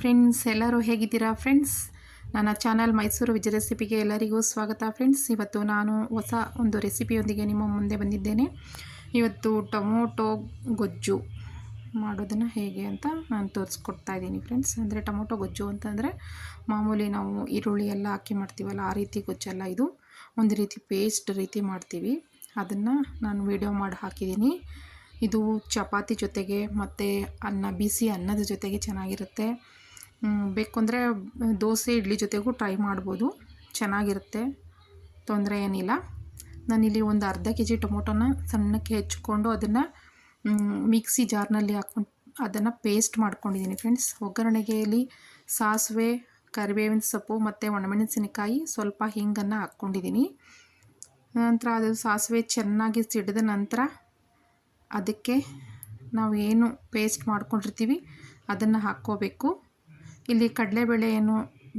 Friends, ಎಲ್ಲರೂ ಹೇಗಿದ್ದೀರಾ friends? ನನ್ನ ಚಾನಲ್ ಮೈಸೂರು ವಿಜಯ ರೆಸಿಪಿಗೆ ಎಲ್ಲರಿಗೂ ಸ್ವಾಗತ ಫ್ರೆಂಡ್ಸ್. ಇವತ್ತು ನಾನು ಹೊಸ ಒಂದು ರೆಸಿಪಿಯೊಂದಿಗೆ ನಿಮ್ಮ ಮುಂದೆ ಬಂದಿದ್ದೇನೆ. ಇವತ್ತು ಟೊಮೊಟೊ ಗೊಜ್ಜು. ಮಾಡೋದನ್ನು ಹೇಗೆ ಅಂತ ನಾನು ತೋರಿಸ್ಕೊಡ್ತಾ ಇದ್ದೀನಿ ಫ್ರೆಂಡ್ಸ್. ಅಂದರೆ ಟೊಮೊಟೊ ಗೊಜ್ಜು ಅಂತಂದರೆ ಮಾಮೂಲಿ ನಾವು ಈರುಳ್ಳಿ ಎಲ್ಲ ಹಾಕಿ ಮಾಡ್ತೀವಲ್ಲ, ಆ ರೀತಿ ಗೊಜ್ಜಲ್ಲ ಇದು. ಒಂದು ರೀತಿ ಪೇಸ್ಟ್ ರೀತಿ ಮಾಡ್ತೀವಿ. ಅದನ್ನು ನಾನು ವಿಡಿಯೋ ಮಾಡಿ ಹಾಕಿದ್ದೀನಿ. ಇದು ಚಪಾತಿ ಜೊತೆಗೆ ಮತ್ತು ಅನ್ನ, ಬಿಸಿ ಅನ್ನದ ಜೊತೆಗೆ ಚೆನ್ನಾಗಿರುತ್ತೆ. ಬೇಕು ಅಂದರೆ ದೋಸೆ, ಇಡ್ಲಿ ಜೊತೆಗೂ ಟ್ರೈ ಮಾಡ್ಬೋದು. ಚೆನ್ನಾಗಿರುತ್ತೆ. ತೊಂದರೆ ಏನಿಲ್ಲ. ನಾನಿಲ್ಲಿ ಒಂದು ಅರ್ಧ ಕೆ ಜಿ ಟೊಮೊಟೊನ ಸಣ್ಣಕ್ಕೆ ಹೆಚ್ಚಿಕೊಂಡು ಅದನ್ನು ಮಿಕ್ಸಿ ಜಾರ್ನಲ್ಲಿ ಹಾಕ್ಕೊಂಡು ಅದನ್ನು ಪೇಸ್ಟ್ ಮಾಡ್ಕೊಂಡಿದ್ದೀನಿ ಫ್ರೆಂಡ್ಸ್ ಒಗ್ಗರಣೆಗೆಯಲ್ಲಿ ಸಾಸಿವೆ, ಕರಿಬೇವಿನ ಸೊಪ್ಪು ಮತ್ತು ಒಣಮೆಣಸಿನಕಾಯಿ ಸ್ವಲ್ಪ ಹಿಂಗನ್ನು ಹಾಕ್ಕೊಂಡಿದ್ದೀನಿ. ನಂತರ ಅದು ಸಾಸಿವೆ ಚೆನ್ನಾಗಿ ಸಿಡಿದ ನಂತರ ಅದಕ್ಕೆ ನಾವು ಏನು ಪೇಸ್ಟ್ ಮಾಡ್ಕೊಂಡಿರ್ತೀವಿ ಅದನ್ನು ಹಾಕ್ಕೋಬೇಕು. ಇಲ್ಲಿ ಕಡಲೆಬೇಳೆ ಏನು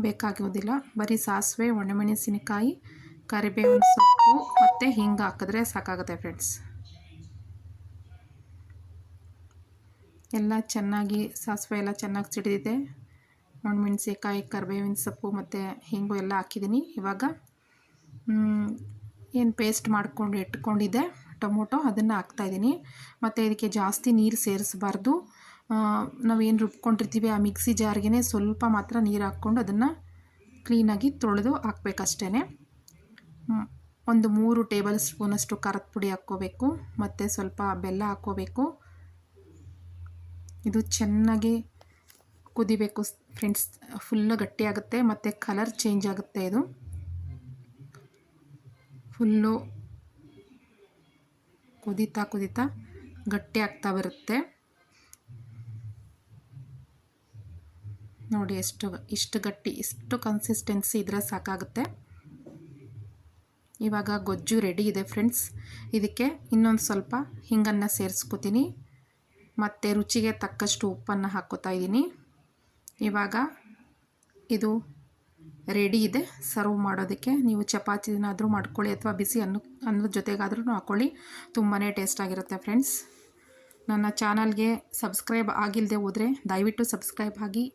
ಬೇಕಾಗೋದಿಲ್ಲ ಬರೀ ಸಾಸಿವೆ, ಒಣಮೆಣಸಿನಕಾಯಿ, ಕರಿಬೇವಿನ ಸೊಪ್ಪು ಮತ್ತು ಹಿಂಗೆ ಹಾಕಿದ್ರೆ ಸಾಕಾಗುತ್ತೆ ಫ್ರೆಂಡ್ಸ್. ಎಲ್ಲ ಚೆನ್ನಾಗಿ ಸಾಸಿವೆ ಎಲ್ಲ ಚೆನ್ನಾಗಿ ಸಿಡಿದಿದೆ. ಒಣಮೆಣಸಿನಕಾಯಿ, ಕರಿಬೇವಿನ ಸೊಪ್ಪು ಮತ್ತು ಹಿಂಗು ಎಲ್ಲ ಹಾಕಿದ್ದೀನಿ ಇವಾಗ. ಏನು ಪೇಸ್ಟ್ ಮಾಡ್ಕೊಂಡು ಇಟ್ಕೊಂಡಿದ್ದೆ, ಟೊಮೊಟೊ ಅದನ್ನು ಹಾಕ್ತಾಯಿದ್ದೀನಿ ಮತ್ತು ಇದಕ್ಕೆ ಜಾಸ್ತಿ ನೀರು ಸೇರಿಸಬಾರ್ದು. ನಾವೇನು ರುಬ್ಕೊಂಡಿರ್ತೀವಿ ಆ ಮಿಕ್ಸಿ ಜಾರ್ಗೆ ಸ್ವಲ್ಪ ಮಾತ್ರ ನೀರು ಹಾಕ್ಕೊಂಡು ಅದನ್ನು ಕ್ಲೀನಾಗಿ ತೊಳೆದು ಹಾಕ್ಬೇಕಷ್ಟೇ ಒಂದು ಮೂರು ಟೇಬಲ್ ಸ್ಪೂನಷ್ಟು ಖಾರದ ಪುಡಿ ಹಾಕ್ಕೋಬೇಕು, ಮತ್ತು ಸ್ವಲ್ಪ ಬೆಲ್ಲ ಹಾಕ್ಕೋಬೇಕು. ಇದು ಚೆನ್ನಾಗಿ ಕುದಿಬೇಕು ಫ್ರೆಂಡ್ಸ್ ಫುಲ್ಲು ಗಟ್ಟಿಯಾಗುತ್ತೆ ಮತ್ತು ಕಲರ್ ಚೇಂಜ್ ಆಗುತ್ತೆ ಇದು. ಫುಲ್ಲು ಕುದೀತಾ ಕುದೀತಾ ಗಟ್ಟಿ ಆಗ್ತಾ ಬರುತ್ತೆ. ನೋಡಿ ಎಷ್ಟು, ಇಷ್ಟು ಗಟ್ಟಿ, ಇಷ್ಟು ಕನ್ಸಿಸ್ಟೆನ್ಸಿ ಇದ್ರೆ ಸಾಕಾಗುತ್ತೆ. ಇವಾಗ ಗೊಜ್ಜು ರೆಡಿ ಇದೆ ಫ್ರೆಂಡ್ಸ್ ಇದಕ್ಕೆ ಇನ್ನೊಂದು ಸ್ವಲ್ಪ ಹಿಂಗನ್ನು ಸೇರಿಸ್ಕೋತೀನಿ. ಮತ್ತು ರುಚಿಗೆ ತಕ್ಕಷ್ಟು ಉಪ್ಪನ್ನು ಹಾಕೋತಾ ಇದ್ದೀನಿ. ಇವಾಗ ಇದು ರೆಡಿ ಇದೆ. ಸರ್ವ್ ಮಾಡೋದಕ್ಕೆ ನೀವು ಚಪಾತಿನಾದರೂ ಮಾಡ್ಕೊಳ್ಳಿ ಅಥವಾ ಬಿಸಿ ಅನ್ನ, ಅನ್ನದ ಜೊತೆಗಾದ್ರೂ ಹಾಕ್ಕೊಳ್ಳಿ ತುಂಬಾ ಟೇಸ್ಟಾಗಿರುತ್ತೆ ಫ್ರೆಂಡ್ಸ್ ನನ್ನ ಚಾನಲ್ಗೆ ಸಬ್ಸ್ಕ್ರೈಬ್ ಆಗಿಲ್ಲದೆ ಹೋದರೆ ದಯವಿಟ್ಟು ಸಬ್ಸ್ಕ್ರೈಬ್ ಆಗಿ.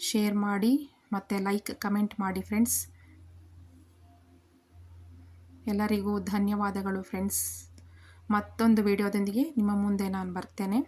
ಶೇರ್ ಮಾಡಿ, ಮತ್ತು ಲೈಕ್ ಕಮೆಂಟ್ ಮಾಡಿ ಫ್ರೆಂಡ್ಸ್ ಎಲ್ಲರಿಗೂ ಧನ್ಯವಾದಗಳು ಫ್ರೆಂಡ್ಸ್ ಮತ್ತೊಂದು ವಿಡಿಯೋದೊಂದಿಗೆ ನಿಮ್ಮ ಮುಂದೆ ನಾನು ಬರ್ತೇನೆ.